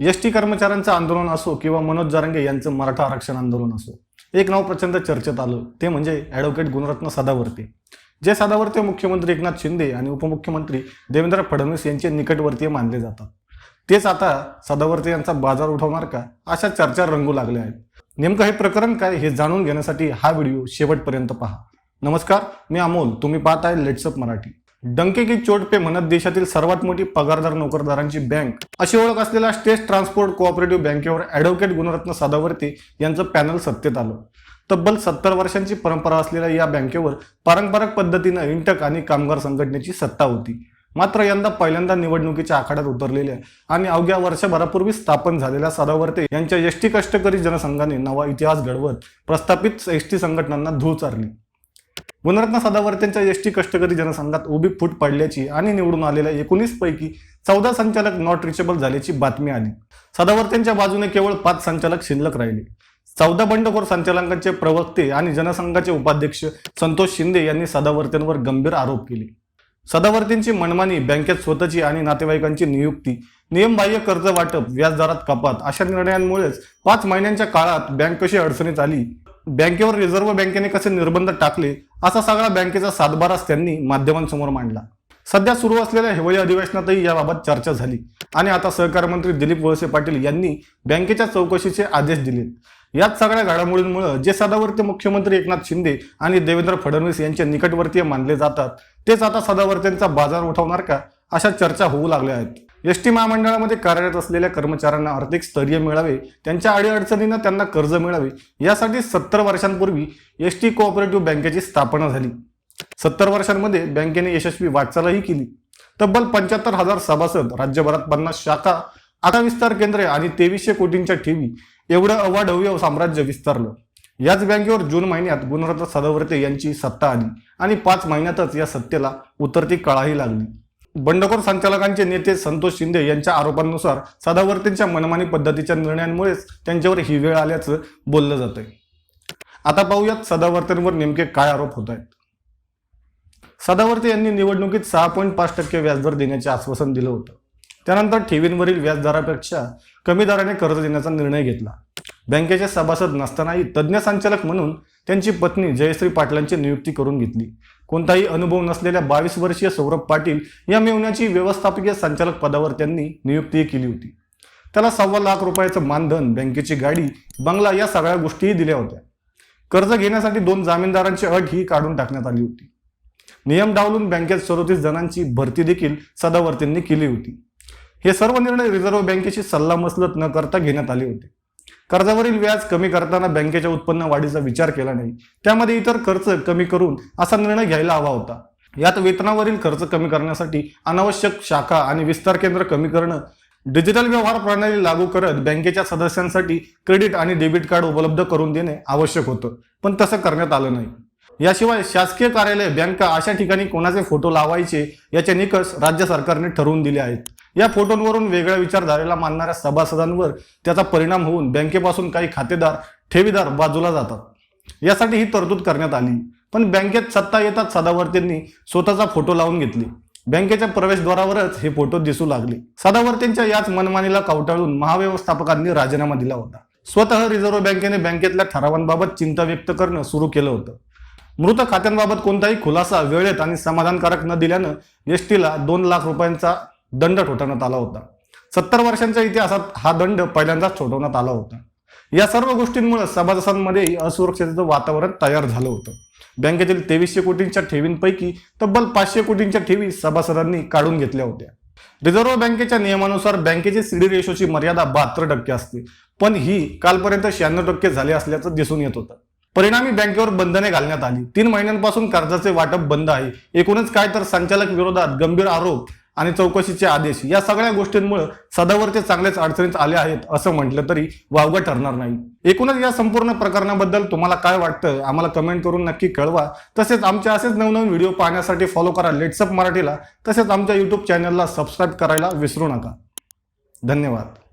S T कर्मचाऱ्यांचं आंदोलन असो किंवा मनोज जारंगे यांचं मराठा आरक्षण आंदोलन असो एक नाव प्रचंड चर्चेत आलं ते म्हणजे ॲडव्होकेट गुणरत्न सदावर्ते. जे सदावर्ते मुख्यमंत्री एकनाथ शिंदे आणि उपमुख्यमंत्री देवेंद्र फडणवीस यांचे निकटवर्तीय मानले जातात. तेच आता सदावर्ते यांचा बाजार उठवणार का अशा चर्चा रंगू लागल्या आहेत. नेमकं हे प्रकरण काय हे जाणून घेण्यासाठी हा व्हिडिओ शेवटपर्यंत पहा. नमस्कार मी अमोल तुम्ही पाहत आहे लेट्सअप मराठी. डंके की चोट पे म्हणत देशातील सर्वात मोठी पगारदार नोकरदारांची बँक. अशी ओळख असलेल्या स्टेट ट्रान्सपोर्ट कोऑपरेटिव्ह बँकेवर ॲडव्होकेट गुणरत्न सदावर्ते यांचं पॅनल सत्तेत आलं. तब्बल सत्तर वर्षांची परंपरा असलेल्या या बँकेवर पारंपरिक पद्धतीनं इंटक आणि कामगार संघटनेची सत्ता होती. मात्र यंदा पहिल्यांदा निवडणुकीच्या आखाड्यात उतरलेल्या आणि अवघ्या वर्षभरापूर्वी स्थापन झालेल्या सदावर्ते यांच्या एस कष्टकरी जनसंघाने नवा इतिहास घडवत प्रस्थापित एस टी संघटनांना धूळ चारली. गुणरत्न सदावर्तेंच्या एस टी कष्टकरी जनसंघात उभी फूट पडल्याची आणि निवडून आलेल्या एकोणीस पैकी चौदा संचालक नॉट रिचेबल झाल्याची बातमी आली. सदावर्तेंच्या बाजूने केवळ पाच संचालक शिल्लक राहिले. चौदा बंडखोर संचालकांचे प्रवक्ते आणि जनसंघाचे उपाध्यक्ष संतोष शिंदे यांनी सदावर्तेंवर गंभीर आरोप केले. सदावर्तींची मनमानी बँकेत स्वतःची आणि नातेवाईकांची नियुक्ती नियमबाह्य कर्ज वाटप व्याजदरात कपात अशा निर्णयांमुळेच पाच महिन्यांच्या काळात बँक कशी अडचणीत आली? बँकेवर रिझर्व्ह बँकेने कसे निर्बंध टाकले असा सगळा बँकेचा सातबाराच त्यांनी माध्यमांसमोर मांडला. सध्या सुरू असलेल्या हिवाळी अधिवेशनातही याबाबत चर्चा झाली. आणि आता सहकार मंत्री दिलीप वळसे पाटील यांनी बँकेच्या चौकशीचे आदेश दिले. याच सगळ्या घडामोडींमुळे जे सदावर्ती मुख्यमंत्री एकनाथ शिंदे आणि देवेंद्र फडणवीस यांचे निकटवर्तीय मानले जातात तेच आता सदावर्त्यांचा बाजार उठवणार का अशा चर्चा होऊ लागल्या आहेत. एस टी महामंडळामध्ये कार्यरत असलेल्या कर्मचाऱ्यांना आर्थिक स्थैर्य मिळावे त्यांच्या अडीअडचणींना त्यांना कर्ज मिळावे यासाठी सत्तर वर्षांपूर्वी एस टी कोऑपरेटिव्ह बँकेची स्थापना झाली. सत्तर वर्षांमध्ये बँकेने यशस्वी वाटचालही केली. तब्बल पंच्याहत्तर हजार सभासद राज्यभरात पन्नास शाखा आता विस्तार केंद्रे आणि तेवीसशे कोटींच्या ठेवी एवढं अवाढव्य साम्राज्य विस्तारलं. याच बँकेवर जून महिन्यात गुणरत्न सदावर्ते यांची सत्ता आली आणि पाच महिन्यातच या सत्तेला उतरती कळाही लागली. बंडखोर संचालकांचे नेते संतोष शिंदे यांच्या आरोपांनुसार सदावर्तींच्या मनमानी पद्धतीच्या निर्णयांमुळेच त्यांच्यावर ही वेळ आल्याचं बोललं जातंय. आता पाहूयात सदावर्तींवर नेमके काय आरोप होत आहेत सदावर्ते यांनी निवडणुकीत सहा पॉईंट पाच टक्के व्याजदर देण्याचे आश्वासन दिलं होतं. त्यानंतर ठेवींवरील व्याजदरापेक्षा कमी दराने कर्ज देण्याचा निर्णय घेतला. बँकेचे सभासद नसतानाही तज्ज्ञ संचालक म्हणून त्यांची पत्नी जयश्री पाटलांची नियुक्ती करून घेतली. कोणताही अनुभव नसलेल्या बावीस वर्षीय सौरभ पाटील या मेवण्याची व्यवस्थापकीय संचालक पदावर त्यांनी नियुक्ती केली होती. त्याला सव्वा लाख रुपयाचं मानधन बँकेची गाडी बंगला या सगळ्या गोष्टीही दिल्या होत्या. कर्ज घेण्यासाठी दोन जामीनदारांची अट ही काढून टाकण्यात आली होती. नियम डावलून बँकेत सदोतीस जणांची भरती देखील सदावर्तींनी केली होती. हे सर्व निर्णय रिझर्व्ह बँकेशी सल्लामसलत न करता घेण्यात आले होते. कर्जावरील व्याज कमी करताना बँकेच्या उत्पन्न वाढीचा विचार केला नाही. त्यामध्ये इतर खर्च कमी करून असा निर्णय घ्यायला हवा होता. यात वेतनावरील खर्च कमी करण्यासाठी अनावश्यक शाखा आणि विस्तार केंद्र कमी करणं डिजिटल व्यवहार प्रणाली लागू करत बँकेच्या सदस्यांसाठी क्रेडिट आणि डेबिट कार्ड उपलब्ध करून देणे आवश्यक होतं. पण तसं करण्यात आलं नाही. याशिवाय शासकीय कार्यालय बँका अशा ठिकाणी कोणाचे फोटो लावायचे याचे निकष राज्य सरकारने ठरवून दिले आहेत. या फोटोंवरून वेगळ्या विचारधारेला मानणाऱ्या सभासदांवर त्याचा परिणाम होऊन बँकेपासून काही खातेदार ठेवीदार बाजूला जातात. यासाठी ही तरतूद करण्यात आली. पण बँकेत सत्ता येतात सदावर्तींनी स्वतःचा फोटो लावून घेतले. बँकेच्या प्रवेशद्वारावरच हे फोटो दिसू लागले. सदावर्तींच्या याच मनमानीला कवटाळून महाव्यवस्थापकांनी राजीनामा दिला होता. स्वतः रिझर्व्ह बँकेने बँकेतल्या ठरावांबाबत चिंता व्यक्त करणं सुरू केलं होतं. मृत खात्यांबाबत कोणताही खुलासा वेळेत आणि समाधानकारक न दिल्यानं एस टीला दोन लाख रुपयांचा दंड ठोठावण्यात आला होता. सत्तर वर्षांच्या इतिहासात हा दंड पहिल्यांदाच ठोठवण्यात आला होता. या सर्व गोष्टींमुळे सभासदांमध्ये असुरक्षतेचं वातावरण तयार झालं होतं. बँकेतील तेवीसशे कोटींच्या ठेवींपैकी तब्बल पाचशे कोटींच्या ठेवी सभासदांनी काढून घेतल्या होत्या. रिझर्व्ह बँकेच्या नियमानुसार बँकेची सीडी रेशोची मर्यादा बहात्तर टक्के असते पण ही कालपर्यंत शहाण्णव टक्के झाले असल्याचं दिसून येत होतं. परिणामी बँकेवर बंधने घालण्यात आली. तीन महिन्यांपासून कर्जाचे वाटप बंद आहे. एकूणच काय तर संचालक विरोधात गंभीर आरोप आणि चौकशीचे आदेश. या सगळ्या गोष्टींमुळे सदावरचे चांगलेच अडचणीत आले आहेत असं म्हटलं तरी वावगं ठरणार नाही. एकूणच या संपूर्ण प्रकरणाबद्दल तुम्हाला काय वाटतं आम्हाला कमेंट करून नक्की कळवा. तसेच आमचे असेच नवनवीन व्हिडिओ पाहण्यासाठी फॉलो करा लेट्सअप मराठीला. तसेच आमच्या युट्यूब चॅनलला सबस्क्राईब करायला विसरू नका. धन्यवाद.